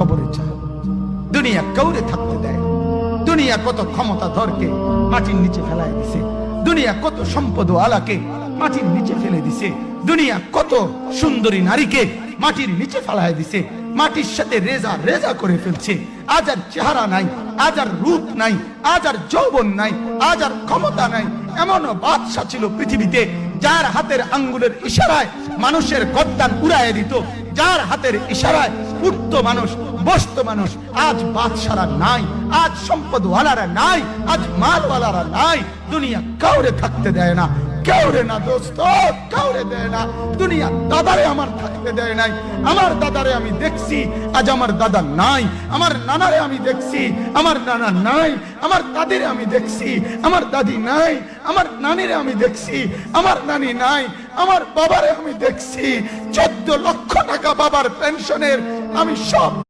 কবরে যায় দুনিয়া কাউরে থাকতে দেয়। দুনিয়া কত ক্ষমতা ধরকে মাটির নিচে ফেলায় দিছে। দুনিয়া কত সম্পদ আলাকে মাটির নিচে ফেলে দিছে। দুনিয়া কত সুন্দরী নারীকে মাটির নিচে ফেলায় দিছে। মাটির সাথে রেজা রেজা করে ফেলছে। আজ আর চেহারা নাই, আজ আর রূপ নাই, আজ আর যৌবন নাই, আজ আর ক্ষমতা নাই। এমন বাদশা ছিল পৃথিবীতে যার হাতের আঙ্গুলের ইশারায় মানুষের গদ্দান উড়াইয়ে দিত, যার হাতের ইশারায় উঠত মানুষ, বসত মানুষ, আজ বাদশারা নাই, আজ সম্পদওয়ালারা নাই, আজ মালওয়ালারা নাই, দুনিয়া কাউরে থাকতে দেয় না। কাউরে না দোস্ত, কাউরে দেয় না। দুনিয়া দাদারে আমার থাকতে দেয় নাই। আমার দাদারে আমি দেখছি, আজ আমার দাদা নাই। আমার নানারে আমি দেখছি, আমার নানা নাই। আমার দাদিরে আমি দেখছি, আমার দাদি নাই। আমার নানিরে আমি দেখছি, আমার নানি নাই। আমার বাবারে আমি দেখছি। চোদ্দ লক্ষ টাকা বাবার পেনশনের আমি সব